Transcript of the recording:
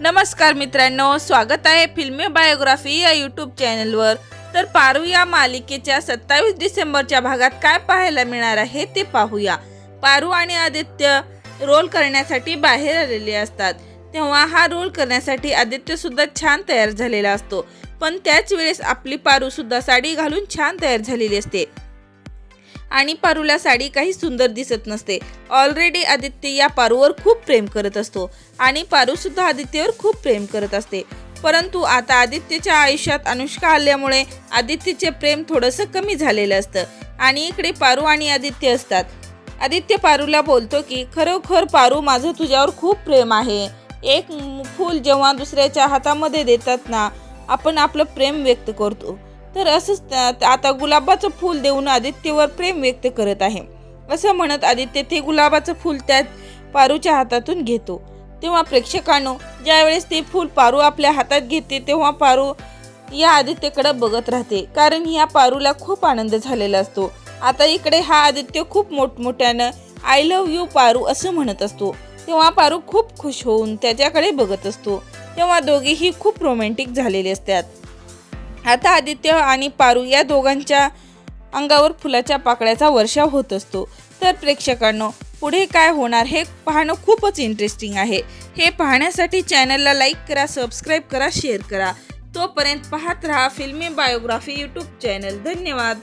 नमस्कार मित्रांनो स्वागत आहे फिल्मी बायोग्राफी या यूट्यूब चॅनलवर तर पारू या मालिकेच्या सत्तावीस डिसेंबरच्या भागात काय पाहायला मिळणार आहे ते पाहूया. पारू आणि आदित्य रोल करण्यासाठी बाहेर आलेले असतात. तेव्हा हा रोल करण्यासाठी आदित्य सुद्धा छान तयार झालेला असतो. पण त्याच वेळेस आपली पारू सुद्धा साडी घालून छान तयार झालेली असते. आणि पारूला साडी काही सुंदर दिसत नसते. ऑलरेडी आदित्य या पारूवर खूप प्रेम करत असतो आणि पारूसुद्धा आदित्यवर खूप प्रेम करत असते. परंतु आता आदित्यच्या आयुष्यात अनुष्का आल्यामुळे आदित्यचे प्रेम थोडंसं कमी झालेलं असतं आणि इकडे पारू आणि आदित्य असतात. आदित्य पारूला बोलतो की खरोखर पारू माझं तुझ्यावर खूप प्रेम आहे. एक फूल जेव्हा दुसऱ्याच्या हातामध्ये देतात ना आपण आपलं प्रेम व्यक्त करतो. तर असंच त्या- आता गुलाबाचं फूल देऊन आदित्यवर प्रेम व्यक्त करत आहे. असं म्हणत आदित्य ते गुलाबाचं फूल त्या पारूच्या हातातून घेतो. तेव्हा प्रेक्षकांनो ज्यावेळेस ते फूल पारू आपल्या हातात घेते तेव्हा पारू या आदित्यकडे बघत राहते. कारण या पारूला खूप आनंद झालेला असतो. आता इकडे हा आदित्य खूप मोठमोठ्यानं आय लव्ह यू पारू असं म्हणत असतो. तेव्हा पारू खूप खुश होऊन त्याच्याकडे बघत असतो. तेव्हा दोघेही खूप रोमॅन्टिक झालेले असतात. आता आदित्य आणि पारू या दोघांच्या अंगावर फुलाच्या पाकळ्याचा वर्षाव होत असतो. तर प्रेक्षकांनो पुढे काय होणार हे पाहणं खूपच इंटरेस्टिंग आहे. हे पाहण्यासाठी चॅनलला लाईक करा सबस्क्राईब करा शेअर करा. तोपर्यंत पाहत रहा फिल्मी बायोग्राफी यूट्यूब चॅनल धन्यवाद.